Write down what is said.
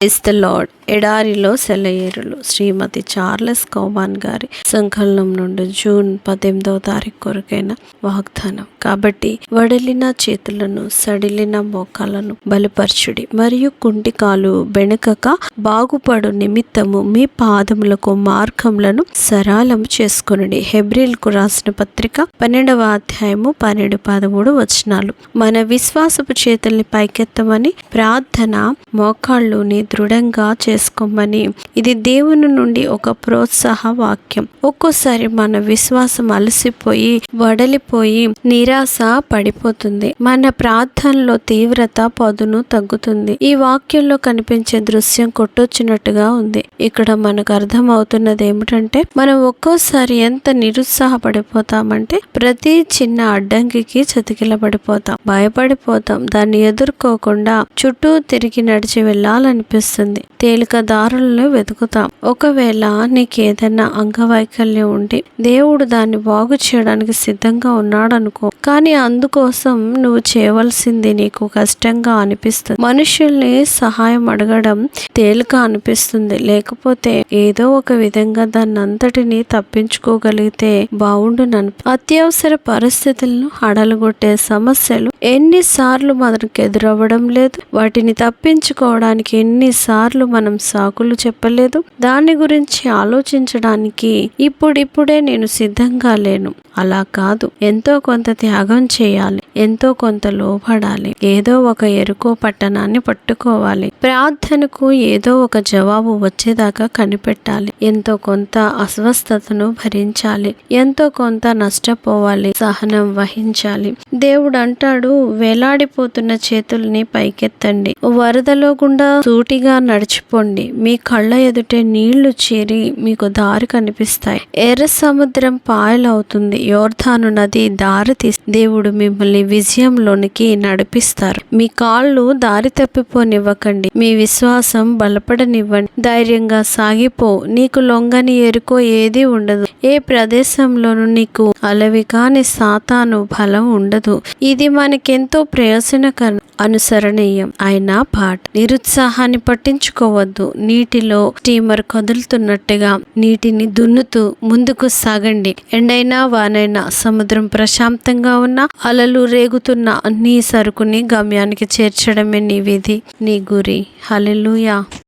is the Lord. ఎడారిలో సెలయేరులు శ్రీమతి Charles కౌబాన్ గారి సంకలనం నుండి జూన్ పద్దెనిమిదవ తారీఖు కొరకైన వాగ్దానం. కాబట్టి వడలిన చేతులను సడిలిన మోకాలను బలపరచుడి. మరియు కుంటికాలు బెణకక బాగుపడు నిమిత్తము మీ పాదములకు మార్గములను సరళం చేసుకునుడి. హెబ్రిల్కు రాసిన పత్రిక పన్నెండవ అధ్యాయము పన్నెండు పదమూడు వచనాలు. మన విశ్వాసపు చేతుల్ని పైకెత్తమని ప్రార్థన మోకాళ్ళుని దృఢంగా చేసుకోమని. ఇది దేవుని నుండి ఒక ప్రోత్సాహ వాక్యం ఒక్కోసారి మన విశ్వాసం అలసిపోయి వడలిపోయి నిరాశ పడిపోతుంది. మన ప్రార్థనలో తీవ్రత పదును తగ్గుతుంది. ఈ వాక్యంలో కనిపించే దృశ్యం కొట్టొచ్చినట్టుగా ఉంది. ఇక్కడ మనకు అర్థం అవుతున్నది ఏమిటంటే మనం ఒక్కోసారి ఎంత నిరుత్సాహపడిపోతామంటే ప్రతి చిన్న అడ్డంకికి చతికిలబడిపోతాం. భయపడిపోతాం. దాన్ని ఎదుర్కోకుండా చుట్టూ తిరిగి నడిచి వెళ్ళాలనిపిస్తుంది. తేలిక దారులను వెతుకుతాం. ఒకవేళ నీకు ఏదైనా అంగవైకల్యం ఉండి దేవుడు దాన్ని బాగు చేయడానికి సిద్ధంగా ఉన్నాడు అనుకో కానీ అందుకోసం నువ్వు చేయవలసింది నీకు కష్టంగా అనిపిస్తుంది. మనుషుల్ని సహాయం అడగడం తేలిక అనిపిస్తుంది. లేకపోతే ఏదో ఒక విధంగా దాన్ని అంతటిని తప్పించుకోగలిగితే బాగుండునని అత్యవసర పరిస్థితులను అడలుగొట్టే సమస్యలు ఎన్నిసార్లు మనకు ఎదురవ్వడం లేదు. వాటిని తప్పించుకోవడానికి ఎన్నిసార్లు మనం సాకులు చెప్పలేదు. దాని గురించి ఆలోచించడానికి ఇప్పుడిప్పుడే నేను సిద్ధంగా లేను. అలా కాదు. ఎంతో కొంత త్యాగం చేయాలి. ఎంతో కొంత లోపడాలి ఏదో ఒక ఎరుకో పట్టణాన్ని పట్టుకోవాలి. ప్రార్థనకు ఏదో ఒక జవాబు వచ్చేదాకా కనిపెట్టాలి. ఎంతో కొంత అస్వస్థతను భరించాలి. ఎంతో కొంత నష్టపోవాలి. సహనం వహించాలి. దేవుడు అంటాడు వేలాడిపోతున్న చేతుల్ని పైకెత్తండి. వరదలో గుండా సూటిగా నడిచిపోండి మీ కళ్ళ ఎదుటే నీళ్ళు చేరి మీకు దారి కనిపిస్తాయి. ఎర్ర సముద్రం పాయలవుతుంది. యోర్ధాను నది దారి తీసి దేవుడు మిమ్మల్ని విజయంలోనికి నడిపిస్తారు. మీ కాళ్ళు దారి తప్పిపోనివ్వకండి. మీ విశ్వాసం బలపడనివ్వండి. ధైర్యంగా సాగిపో. నీకు లొంగని ఎరుకో ఏది ఉండదు. ఏ ప్రదేశంలోనూ నీకు అలవి కాని సాతాను బలం ఉండదు. ఇది మనకెంతో ప్రయోజనకరం అనుసరణీయం. అయిన పాట నిరుత్సాహాన్ని పట్టించుకోవద్దు. నీటిలో స్టీమర్ కదులుతున్నట్టుగా నీటిని దున్నుతూ ముందుకు సాగండి. ఎండైనా వానైనా సముద్రం ప్రశాంతంగా ఉన్న అలలు రేగుతున్న నీ సరుకుని గమ్యానికి చేర్చడమే నీ విధి. నీ గురి. హలెలుయా